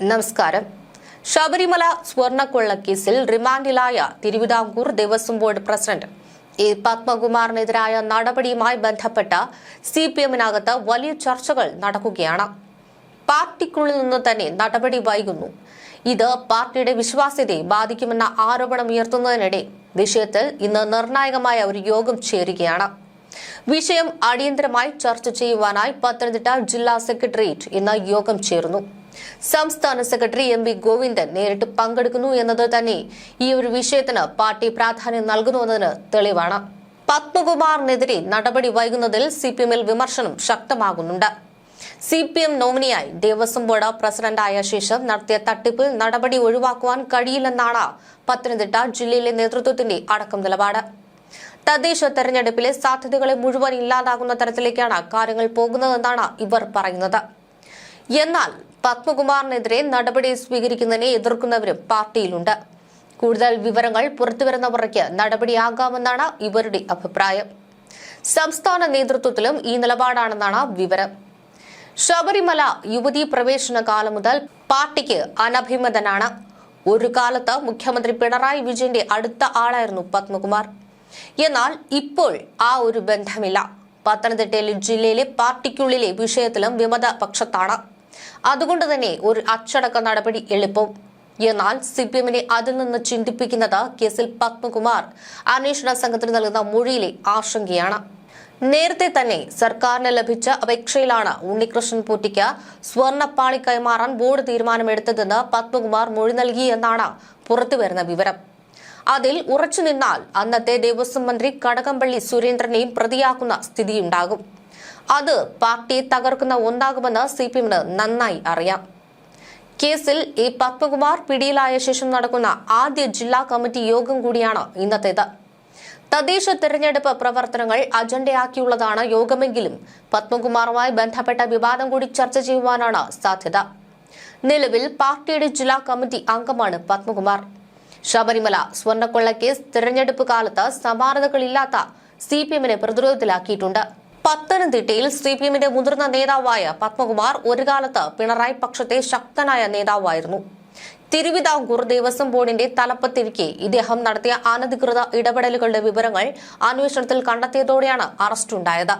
നമസ്കാരം. ശബരിമല സ്വർണക്കൊള്ള കേസിൽ റിമാൻഡിലായ Thiruvithamkoor Devaswom board president. A പത്മകുമാറിനെതിരായ നടപടിയുമായി ബന്ധപ്പെട്ട സി പി എമ്മിനകത്ത് വലിയ ചർച്ചകൾ നടക്കുകയാണ്. പാർട്ടിക്കുള്ളിൽ നിന്ന് തന്നെ നടപടി വൈകുന്നു. ഇത് പാർട്ടിയുടെ വിശ്വാസ്യതയെ ബാധിക്കുമെന്ന ആരോപണം ഉയർത്തുന്നതിനിടെ വിഷയത്തിൽ ഇന്ന് നിർണായകമായ ഒരു യോഗം ചേരുകയാണ്. വിഷയം അടിയന്തരമായി ചർച്ച ചെയ്യുവാനായി പത്തനംതിട്ട ജില്ലാ സെക്രട്ടേറിയറ്റ് ഇന്ന് യോഗം ചേർന്നു സംസ്ഥാന സെക്രട്ടറി എം വി ഗോവിന്ദൻ നേരിട്ട് പങ്കെടുക്കുന്നു എന്നത് തന്നെ ഈ ഒരു വിഷയത്തിന് പാർട്ടി പ്രാധാന്യം നൽകുന്നുവെന്നതിന് തെളിവാണ്. പത്മകുമാറിനെതിരെ നടപടി വൈകുന്നതിൽ സി പി എമ്മിൽ വിമർശനം ശക്തമാകുന്നുണ്ട്. സി പി എം നോമിനിയായി ദേവസ്വം ബോർഡ് പ്രസിഡന്റായ ശേഷം നടത്തിയ തട്ടിപ്പിൽ നടപടി ഒഴിവാക്കുവാൻ കഴിയില്ലെന്നാണ് പത്തനംതിട്ട ജില്ലയിലെ നേതൃത്വത്തിന്റെ അടക്കം നിലപാട്. തദ്ദേശ തെരഞ്ഞെടുപ്പിലെ സാധ്യതകളെ മുഴുവൻ ഇല്ലാതാകുന്ന തരത്തിലേക്കാണ് കാര്യങ്ങൾ പോകുന്നതെന്നാണ് ഇവർ പറയുന്നത്. എന്നാൽ പത്മകുമാറിനെതിരെ നടപടി സ്വീകരിക്കുന്നതിനെ എതിർക്കുന്നവരും പാർട്ടിയിലുണ്ട്. കൂടുതൽ വിവരങ്ങൾ പുറത്തുവരുന്നവർക്ക് നടപടിയാകാമെന്നാണ് ഇവരുടെ അഭിപ്രായം. സംസ്ഥാന നേതൃത്വത്തിലും ഈ നിലപാടാണെന്നാണ് വിവരം. ശബരിമല യുവതീ പ്രവേശന കാലം മുതൽ പാർട്ടിക്ക് അനഭിമതനാണ്. ഒരു കാലത്ത് മുഖ്യമന്ത്രി പിണറായി വിജയന്റെ അടുത്ത ആളായിരുന്നു പത്മകുമാർ. എന്നാൽ ഇപ്പോൾ ആ ഒരു ബന്ധമില്ല. പത്തനംതിട്ടയിലെ ജില്ലയിലെ പാർട്ടിക്കുള്ളിലെ വിഷയത്തിലും വിമത പക്ഷത്താണ്. അതുകൊണ്ട് തന്നെ ഒരു അച്ചടക്ക നടപടി എളുപ്പം. എന്നാൽ സി പി എമ്മിനെ അതിൽ നിന്ന് ചിന്തിപ്പിക്കുന്നത് കേസിൽ പത്മകുമാർ അന്വേഷണ സംഘത്തിന് നൽകുന്ന മൊഴിയിലെ ആശങ്കയാണ്. നേരത്തെ തന്നെ സർക്കാരിന് ലഭിച്ച അപേക്ഷയിലാണ് ഉണ്ണികൃഷ്ണൻ പൂറ്റിക്ക് സ്വർണപ്പാളി കൈമാറാൻ ബോർഡ് തീരുമാനമെടുത്തതെന്ന് പത്മകുമാർ മൊഴി നൽകിയെന്നാണ് പുറത്തുവരുന്ന വിവരം. അതിൽ ഉറച്ചു നിന്നാൽ അന്നത്തെ ദേവസ്വം മന്ത്രി കടകംപള്ളി സുരേന്ദ്രനെയും പ്രതിയാക്കുന്ന സ്ഥിതിയുണ്ടാകും. അത് പാർട്ടിയെ തകർക്കുന്ന ഒന്നാകുമെന്ന് സി പി എമ്മിന് നന്നായി അറിയാം. കേസിൽ ഈ പത്മകുമാർ പിടിയിലായ ശേഷം നടക്കുന്ന ആദ്യ ജില്ലാ കമ്മിറ്റി യോഗം കൂടിയാണ് ഇന്നത്തേത്. തദ്ദേശ തെരഞ്ഞെടുപ്പ് പ്രവർത്തനങ്ങൾ അജണ്ടയാക്കിയുള്ളതാണ് യോഗമെങ്കിലും പത്മകുമാറുമായി ബന്ധപ്പെട്ട വിവാദം കൂടി ചർച്ച ചെയ്യുവാനാണ് സാധ്യത. നിലവിൽ പാർട്ടിയുടെ ജില്ലാ കമ്മിറ്റി അംഗമാണ് പത്മകുമാർ. ശബരിമല സ്വർണക്കൊള്ള കേസ് തെരഞ്ഞെടുപ്പ് കാലത്ത് സമാനതകളില്ലാത്ത സി പി എമ്മിനെ പ്രതിരോധത്തിലാക്കിയിട്ടുണ്ട്. പത്തനംതിട്ടയിൽ സി പി എമ്മിന്റെ മുതിർന്ന നേതാവായ പത്മകുമാർ ഒരു കാലത്ത് പിണറായി പക്ഷത്തെ ശക്തനായ നേതാവായിരുന്നു. തിരുവിതാംകൂർ ദേവസ്വം ബോർഡിന്റെ തലപ്പത്തിരിക്കെ ഇദ്ദേഹം നടത്തിയ അനധികൃത ഇടപെടലുകളുടെ വിവരങ്ങൾ അന്വേഷണത്തിൽ കണ്ടെത്തിയതോടെയാണ് അറസ്റ്റുണ്ടായത്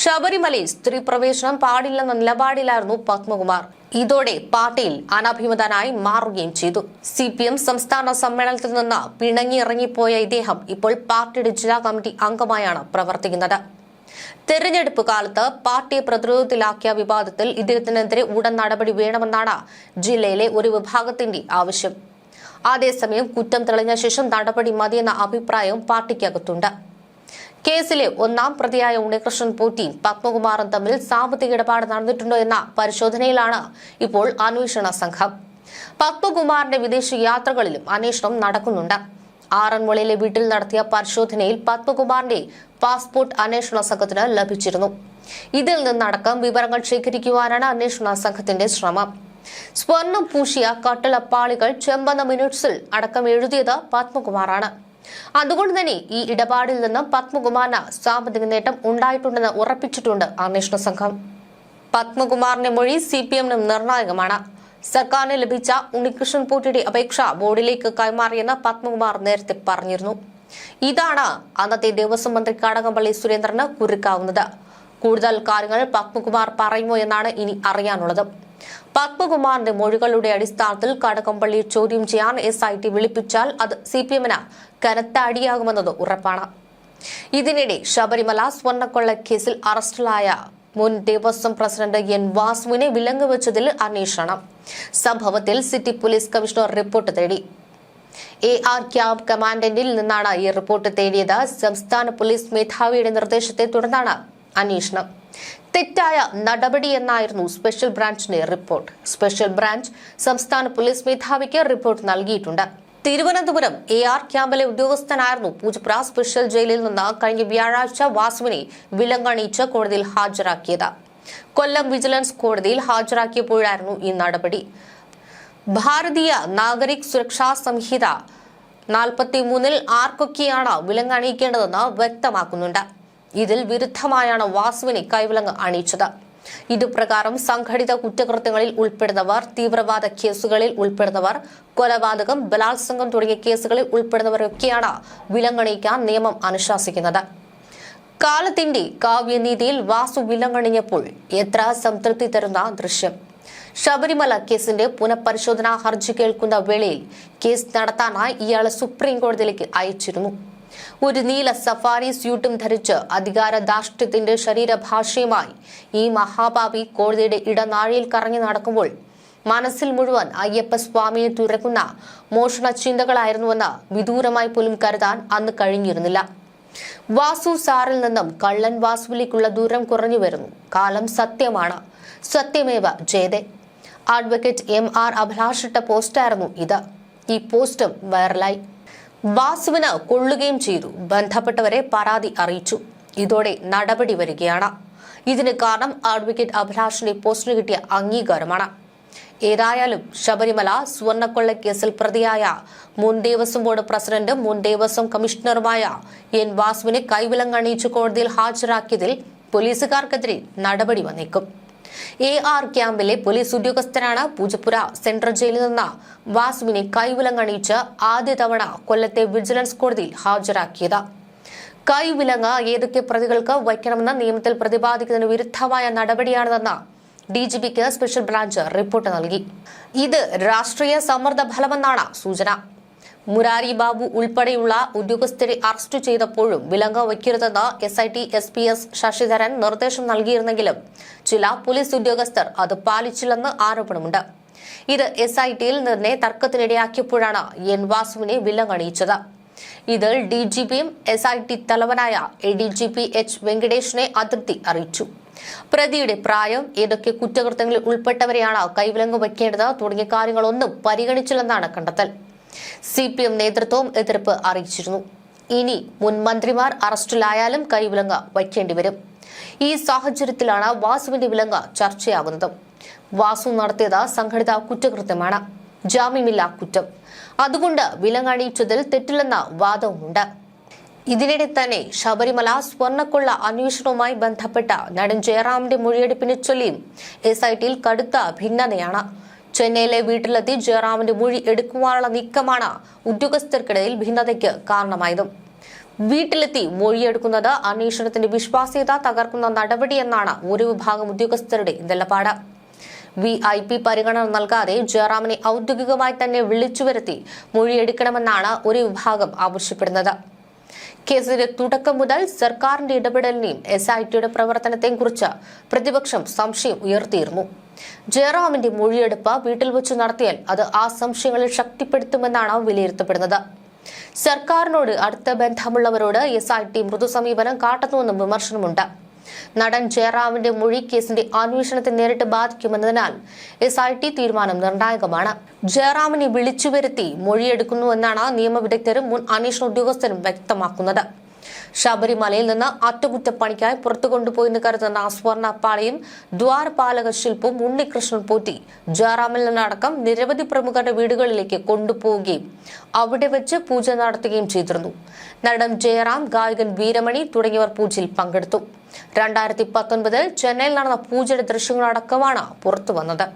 ശബരിമലയിൽ സ്ത്രീ പ്രവേശനം പാടില്ലെന്ന നിലപാടിലായിരുന്നു പത്മകുമാർ. ഇതോടെ പാർട്ടിയിൽ അനഭിമതനായി മാറുകയും ചെയ്തു. സി പി എം സംസ്ഥാന സമ്മേളനത്തിൽ നിന്ന് പിണങ്ങിയിറങ്ങിപ്പോയ ഇദ്ദേഹം ഇപ്പോൾ പാർട്ടിയുടെ ജില്ലാ കമ്മിറ്റി അംഗമായാണ് പ്രവർത്തിക്കുന്നത്. തെരഞ്ഞെടുപ്പ് കാലത്ത് പാർട്ടിയെ പ്രതിരോധത്തിലാക്കിയ വിവാദത്തിൽ ഇദ്ദേഹത്തിനെതിരെ ഉടൻ നടപടി വേണമെന്നാണ് ജില്ലയിലെ ഒരു വിഭാഗത്തിന്റെ ആവശ്യം. അതേസമയം കുറ്റം തെളിഞ്ഞ ശേഷം നടപടി മതിയെന്ന അഭിപ്രായവും പാർട്ടിക്കകത്തുണ്ട്. കേസിലെ ഒന്നാം പ്രതിയായ ഉണ്ണികൃഷ്ണൻ പോറ്റിയും പത്മകുമാറും തമ്മിൽ സാമ്പത്തിക ഇടപാട് നടന്നിട്ടുണ്ടോ എന്ന പരിശോധനയിലാണ് ഇപ്പോൾ അന്വേഷണ സംഘം. പത്മകുമാറിന്റെ വിദേശ യാത്രകളിലും അന്വേഷണം നടക്കുന്നുണ്ട്. ആറന്മുളയിലെ വീട്ടിൽ നടത്തിയ പരിശോധനയിൽ പത്മകുമാറിന്റെ പാസ്പോർട്ട് അന്വേഷണ സംഘത്തിന് ലഭിച്ചിരുന്നു. ഇതിൽ നിന്നടക്കം വിവരങ്ങൾ ശേഖരിക്കുവാനാണ് അന്വേഷണ സംഘത്തിന്റെ ശ്രമം. സ്വർണം പൂശിയ കട്ടിളപ്പാളികൾ ചെമ്പന്ന മിനിറ്റ്സിൽ അടക്കം എഴുതിയത് പത്മകുമാറാണ്. അതുകൊണ്ട് തന്നെ ഈ ഇടപാടിൽ നിന്ന് പത്മകുമാറിന് സാമ്പത്തിക നേട്ടം ഉണ്ടായിട്ടുണ്ടെന്ന് ഉറപ്പിച്ചിട്ടുണ്ട് അന്വേഷണ സംഘം. പത്മകുമാറിന്റെ മൊഴി സി പി എമ്മിനും നിർണായകമാണ്. സർക്കാരിന് ലഭിച്ച ഉണ്ണികൃഷ്ണൻ പൂട്ടിയുടെ അപേക്ഷ ബോർഡിലേക്ക് കൈമാറിയെന്ന് പത്മകുമാർ നേരത്തെ പറഞ്ഞിരുന്നു. ഇതാണ് അന്നത്തെ ദേവസ്വം മന്ത്രി കടകംപള്ളി സുരേന്ദ്രന് കുരുക്കാവുന്നത്. കൂടുതൽ കാര്യങ്ങൾ പത്മകുമാർ പറയുമോ എന്നാണ് ഇനി അറിയാനുള്ളത്. പത്മകുമാറിന്റെ മൊഴികളുടെ അടിസ്ഥാനത്തിൽ കടകംപള്ളി ചോദ്യം ചെയ്യാൻ എസ് ഐ ടി വിളിപ്പിച്ചാൽ അത് സി പി എമ്മിന് കനത്ത അടിയാകുമെന്നത് ഉറപ്പാണ്. ഇതിനിടെ ശബരിമല സ്വർണക്കൊള്ള കേസിൽ അറസ്റ്റിലായ മുൻ ദേവസ്വം പ്രസിഡന്റ് എൻ വാസുവിനെ വിലങ്ങ് വെച്ചതിൽ അന്വേഷണം. സംഭവത്തിൽ സിറ്റി പോലീസ് കമ്മീഷണർ റിപ്പോർട്ട് തേടി. എ ആർ ക്യാമ്പ് കമാൻഡന്റിൽ നിന്നാണ് ഈ റിപ്പോർട്ട് തേടിയത്. സംസ്ഥാന പോലീസ് മേധാവിയുടെ നിർദ്ദേശത്തെ തുടർന്നാണ് അന്വേഷണം. തെറ്റായ നടപടി എന്നായിരുന്നു സ്പെഷ്യൽ ബ്രാഞ്ചിന്റെ റിപ്പോർട്ട്. സ്പെഷ്യൽ ബ്രാഞ്ച് സംസ്ഥാന പോലീസ് മേധാവിക്ക് റിപ്പോർട്ട് നൽകിയിട്ടുണ്ട്. തിരുവനന്തപുരം എ ആർ ക്യാമ്പിലെ ഉദ്യോഗസ്ഥനായിരുന്നു പൂജപ്പുര സ്പെഷ്യൽ ജയിലിൽ നിന്ന് കഴിഞ്ഞ വ്യാഴാഴ്ച വാസുവിനെ വിലങ്ങണിച്ച് കോടതിയിൽ ഹാജരാക്കിയത്. കൊല്ലം വിജിലൻസ് കോടതിയിൽ ഹാജരാക്കിയപ്പോഴായിരുന്നു ഈ നടപടി. ഭാരതീയ നാഗരിക് സുരക്ഷാ സംഹിത നാൽപ്പത്തി മൂന്നിൽ ആർക്കൊക്കെയാണ് വിലങ്ങ് അണിയിക്കേണ്ടതെന്ന് വ്യക്തമാക്കുന്നുണ്ട്. ഇതിൽ വിരുദ്ധമായാണ് വാസുവിനെ കൈവിലങ്ങ് അണിയിച്ചത്. ഇതുപ്രകാരം സംഘടിത കുറ്റകൃത്യങ്ങളിൽ ഉൾപ്പെടുന്നവർ തീവ്രവാദ കേസുകളിൽ ഉൾപ്പെടുന്നവർ കൊലപാതകം ബലാത്സംഗം തുടങ്ങിയ കേസുകളിൽ ഉൾപ്പെടുന്നവരൊക്കെയാണ് വിലങ്ങണിക്കാൻ നിയമം അനുശാസിക്കുന്നത്. കാലത്തിന്റെ കാവ്യനീതിയിൽ വാസു വിലങ്ങണിഞ്ഞപ്പോൾ എത്ര സംതൃപ്തി തരുന്ന ദൃശ്യം. ശബരിമല കേസിന്റെ പുനഃപരിശോധനാ ഹർജി കേൾക്കുന്ന വേളയിൽ കേസ് നടത്താനായി ഇയാളെ സുപ്രീം കോടതിയിലേക്ക് അയച്ചിരുന്നു. ഒരു നീല സഫാരി സ്യൂട്ടും ധരിച്ച് അധികാര ദാഷ്ട്യത്തിന്റെ ശരീരഭാഷയുമായി ഈ മഹാഭാവി കോടതിയുടെ ഇടനാഴിയിൽ കറങ്ങി നടക്കുമ്പോൾ മനസ്സിൽ മുഴുവൻ അയ്യപ്പ സ്വാമിയെ തുരക്കുന്ന മോഷണ ചിന്തകളായിരുന്നുവെന്ന് വിദൂരമായി പോലും കരുതാൻ അന്ന് കഴിഞ്ഞിരുന്നില്ല. വാസു സാറിൽ നിന്നും കള്ളൻ വാസുവിലേക്കുള്ള ദൂരം കുറഞ്ഞു വരുന്നു. കാലം സത്യമാണ്. സത്യമേവ ജയതേ. അഡ്വക്കേറ്റ് എം ആർ അഭിലാഷിട്ട പോസ്റ്റായിരുന്നു ഇത്. ഈ പോസ്റ്റും വൈറലായി. വാസുവിന് കൊള്ളുകയും ചെയ്തു. ബന്ധപ്പെട്ടവരെ പരാതി അറിയിച്ചു. ഇതോടെ നടപടി വരികയാണ്. ഇതിന് കാരണം അഡ്വക്കേറ്റ് അഭിലാഷിന്റെ പോസ്റ്റിന് കിട്ടിയ അംഗീകാരമാണ്. ഏതായാലും ശബരിമല സ്വർണക്കൊള്ള കേസിൽ പ്രതിയായ മുൻ ദേവസ്വം ബോർഡ് പ്രസിഡന്റും മുൻ ദേവസ്വം കമ്മീഷണറുമായ എൻ വാസുവിനെ കൈവിലങ്ങണിയിച്ചു കോടതിയിൽ ഹാജരാക്കിയതിൽ പോലീസുകാർക്കെതിരെ നടപടി വന്നേക്കും. എ ആർ ക്യാമ്പിലെ പോലീസ് ഉദ്യോഗസ്ഥനാണ് പൂജപ്പുര സെൻട്രൽ ജയിലിൽ നിന്ന് വാസുവിനെ കൈവിലങ്ങണിയിച്ച് ആദ്യ തവണ കൊല്ലത്തെ വിജിലൻസ് കോടതിയിൽ ഹാജരാക്കിയത്. കൈവിലങ്ങ് ഏതൊക്കെ പ്രതികൾക്ക് വയ്ക്കണമെന്ന നിയമത്തിൽ പ്രതിപാദിക്കുന്നതിന് വിരുദ്ധമായ നടപടിയാണിതെന്ന് ഡി ജി പിക്ക് സ്പെഷ്യൽ ബ്രാഞ്ച് റിപ്പോർട്ട് നൽകി. ഇത് രാഷ്ട്രീയ സമ്മർദ്ദ ഫലമെന്നാണ് സൂചന. മുരാരി ബാബു ഉൾപ്പെടെയുള്ള ഉദ്യോഗസ്ഥരെ അറസ്റ്റ് ചെയ്തപ്പോഴും വിലങ്ക വയ്ക്കരുതെന്ന് S I T S P S Sasidharan നിർദ്ദേശം നൽകിയിരുന്നെങ്കിലും ചില പോലീസ് ഉദ്യോഗസ്ഥർ അത് പാലിച്ചില്ലെന്ന് ആരോപണമുണ്ട്. ഇത് എസ് ഐ ടിയിൽ നിന്നെ തർക്കത്തിനിടയാക്കിയപ്പോഴാണ് എൻ വാസുവിനെ വിലങ്ങണിയിച്ചത്. ഇതിൽ ഡി ജി പിയും എസ് ഐ ടി തലവനായ A D G P H വെങ്കടേഷിനെ അതൃപ്തി അറിയിച്ചു. പ്രതിയുടെ പ്രായം ഏതൊക്കെ കുറ്റകൃത്യങ്ങളിൽ ഉൾപ്പെട്ടവരെയാണ് കൈവിലങ്ങ് വയ്ക്കേണ്ടത് തുടങ്ങിയ കാര്യങ്ങളൊന്നും പരിഗണിച്ചില്ലെന്നാണ് കണ്ടെത്തൽ. സി പി എം നേതൃത്വവും എതിർപ്പ് അറിയിച്ചിരുന്നു. ഇനി മുൻ മന്ത്രിമാർ അറസ്റ്റിലായാലും കൈവിലങ്ങ് വയ്ക്കേണ്ടി വരും. ഈ സാഹചര്യത്തിലാണ് വാസുവിന്റെ വിലങ്ങ് ചർച്ചയാകുന്നത്. വാസു നടത്തിയത് സംഘടിത കുറ്റകൃത്യമാണ്. ജാമ്യമില്ലാ കുറ്റം. അതുകൊണ്ട് വിലങ്ങണിയിച്ചതിൽ തെറ്റില്ലെന്ന വാദവുമുണ്ട്. ഇതിനിടെ തന്നെ ശബരിമല സ്വർണക്കൊള്ള അന്വേഷണവുമായി ബന്ധപ്പെട്ട നടൻ ജയറാമിന്റെ മൊഴിയെടുപ്പിനെ ചൊല്ലിയും എസ് ഐ ടിയിൽ കടുത്ത ഭിന്നതയാണ്. ചെന്നൈയിലെ വീട്ടിലെത്തി ജയറാമിന്റെ മൊഴി എടുക്കുവാനുള്ള നീക്കമാണ് ഉദ്യോഗസ്ഥർക്കിടയിൽ ഭിന്നതയ്ക്ക് കാരണമായതും. വീട്ടിലെത്തി മൊഴിയെടുക്കുന്നത് അന്വേഷണത്തിന്റെ വിശ്വാസ്യത തകർക്കുന്ന നടപടിയെന്നാണ് ഒരു വിഭാഗം ഉദ്യോഗസ്ഥരുടെ നിലപാട്. വി ഐ പി പരിഗണന നൽകാതെ ജയറാമിനെ ഔദ്യോഗികമായി തന്നെ വിളിച്ചു വരുത്തി മൊഴിയെടുക്കണമെന്നാണ് ഒരു വിഭാഗം ആവശ്യപ്പെടുന്നത്. കേസിന്റെ തുടക്കം മുതൽ സർക്കാരിന്റെ ഇടപെടലിനെയും എസ് ഐ ടിയുടെ പ്രവർത്തനത്തെയും കുറിച്ച് പ്രതിപക്ഷം സംശയം ഉയർത്തിയിരുന്നു. ജയറാമിന്റെ മൊഴിയെടുപ്പ് വീട്ടിൽ വെച്ച് നടത്തിയാൽ അത് ആ സംശയങ്ങളെ ശക്തിപ്പെടുത്തുമെന്നാണ് വിലയിരുത്തപ്പെടുന്നത്. സർക്കാരിനോട് അടുത്ത ബന്ധമുള്ളവരോട് എസ് ഐ ടി മൃദു സമീപനം കാട്ടുന്നുവെന്നും വിമർശനമുണ്ട്. നടൻ ജയറാമിന്റെ മൊഴി കേസിന്റെ അന്വേഷണത്തെ നേരിട്ട് ബാധിക്കുമെന്നതിനാൽ എസ് ഐ ടി തീരുമാനം നിർണായകമാണ്. ജയറാമിനെ വിളിച്ചു വരുത്തി മൊഴിയെടുക്കുന്നുവെന്നാണ് നിയമവിദഗ്ധരും മുൻ അന്വേഷണ ഉദ്യോഗസ്ഥരും വ്യക്തമാക്കുന്നത്. ശബരിമലയിൽ നിന്ന് അറ്റകുറ്റപ്പണിക്കായി പുറത്തു കൊണ്ടുപോയെന്ന് കരുതുന്ന സ്വർണപ്പാളിയും ദ്വാരപാലക ശില്പവും ഉണ്ണികൃഷ്ണൻ പോറ്റി ജയറാമിൽ നിന്നടക്കം നിരവധി പ്രമുഖരുടെ വീടുകളിലേക്ക് കൊണ്ടുപോവുകയും അവിടെ വെച്ച് പൂജ നടത്തുകയും ചെയ്തിരുന്നു. നടൻ ജയറാം ഗായകൻ വീരമണി തുടങ്ങിയവർ പൂജയിൽ പങ്കെടുത്തു. രണ്ടായിരത്തി പത്തൊൻപതിൽ ചെന്നൈയിൽ നടന്ന പൂജയുടെ ദൃശ്യങ്ങളടക്കമാണ് പുറത്തുവന്നത്.